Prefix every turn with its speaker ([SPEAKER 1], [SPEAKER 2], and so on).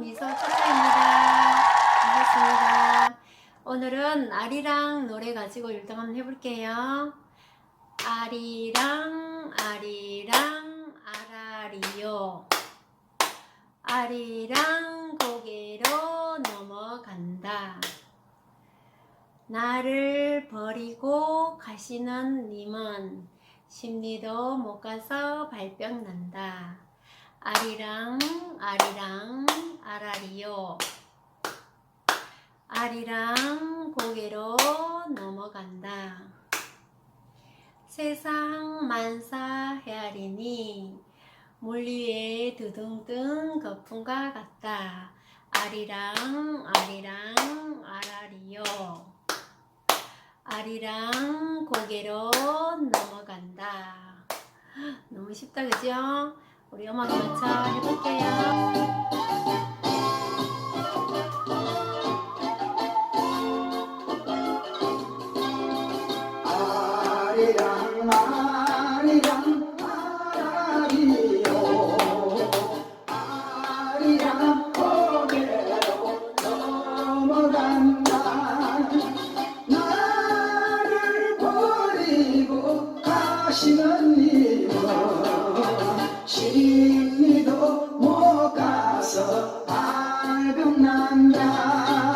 [SPEAKER 1] 미소 천사입니다. 반갑습니다. 오늘은 아리랑 노래 가지고 일단 한번 해볼게요. 아리랑 아리랑 아라리요 아리랑 고개로 넘어간다. 나를 버리고 가시는 님은 심리도 못 가서 발병 난다. 아리랑 아리랑 아라리요. 아리랑 고개로 넘어간다. 세상 만사 헤아리니 물 위에 두둥둥 거품과 같다. 아리랑 아리랑 아라리요. 아리랑 고개로 넘어간다. 너무 쉽다 그죠? 우리 음악 열차 해볼게요. 아리랑 낯서 밝은 남자